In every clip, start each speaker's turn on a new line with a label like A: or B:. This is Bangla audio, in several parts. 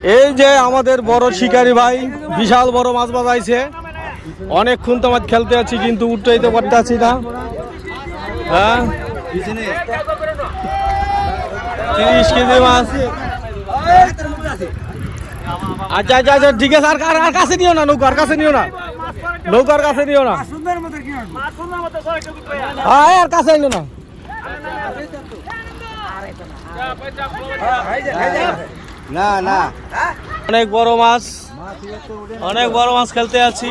A: এই যে আমাদের বড় শিকারি ভাই বিশাল বড় মাছ বাজাইছে অনেকক্ষণ তোমার খেলতে আছি কিন্তু উঠাইতে পারতে আছি না হ্যাঁ তিরিশ কেজি মাছ আচ্ছা আচ্ছা আচ্ছা ঠিক আছে আর আর- আর কাছে নিও না নৌকার কাছে নিও না নৌকার কাছে নিও না হ্যাঁ আর কাছে নিও না
B: না না।
A: অনেক বড় মাছ। অনেক বড় মাছ খেলতে আছি।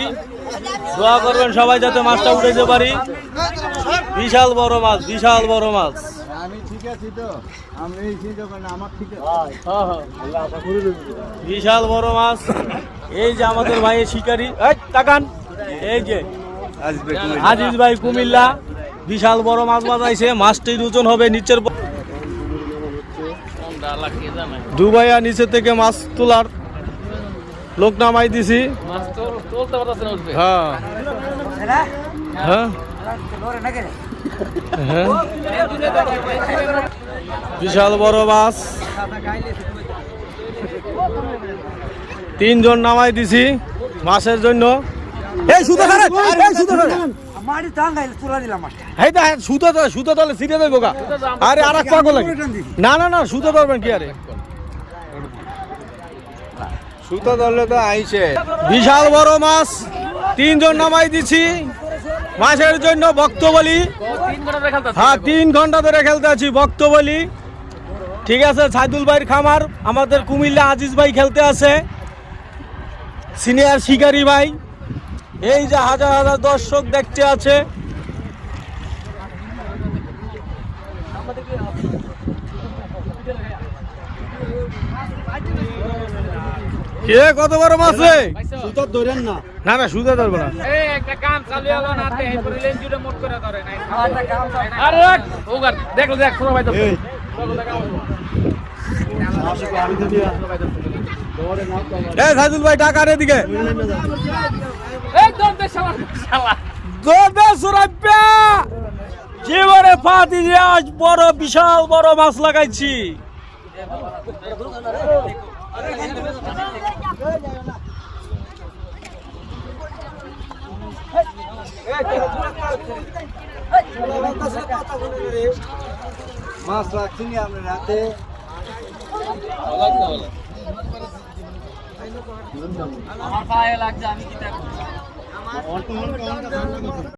A: দোয়া করবেন সবাই যাতে মাছটা উঠাইতে পারি বিশাল বড় মাছ বিশাল বড় মাছ।
B: আমি ঠিক আছি তো। আমি এই চিন্তা করি না আমার ঠিক
A: বিশাল বড় মাছ। এই যে আমাদের ভাইয়ের শিকারি। তাকান। এই যে আজিজ ভাই কুমিল্লা। বিশাল বড় মাছ বাজাইছে। মাছটির ওজন হবে নিচের দুবাইয়া নিচে থেকে মাছ তোলার লোক নামাই দিছি। হ্যাঁ। হ্যাঁ। হ্যাঁ। বিশাল বড় মাছ। তিনজন নামাই দিছি মাছের জন্য। এই সুতো সুতো
B: দিলাম
A: দা সুতো সুতো ধরে সিটে দেবো গা। আরে আর এক পাগল লাগে না না না সুতো ধরবেন কি আরে?
B: সুতো ধরলে তো আইছে
A: বিশাল বড় মাছ তিনজন নামাই দিছি। মাছের জন্য ভক্ত বলি। হ্যাঁ তিন ঘণ্টা ধরে খেলতে আছি ভক্ত বলি। ঠিক আছে সাইদুল ভাইয়ের খামার। আমাদের কুমিল্লা আজিজ ভাই খেলতে আছে। সিনিয়র শিকারি ভাই। এই যে হাজার হাজার দর্শক দেখতে আছে। কে কত বড় মাছ
B: ধরেন না।
A: না না সুদা ধরবো না।
C: এই একটা কাম চালু হলো না তে এই লেন জুড়ে মোট করে ধরে নাই। আরে ওগার দেখ দেখ ভাই তো।
B: এই।
A: সাইদুল ভাই টাকা রে দিকে। জীবনে পা দিয়ে আজ বড় বিশাল বড় মাছ লাগাইছি।
B: মাছ রাখছি আমরা রাতে।
C: আমার পায়ে লাগছে আমি কি দেখো?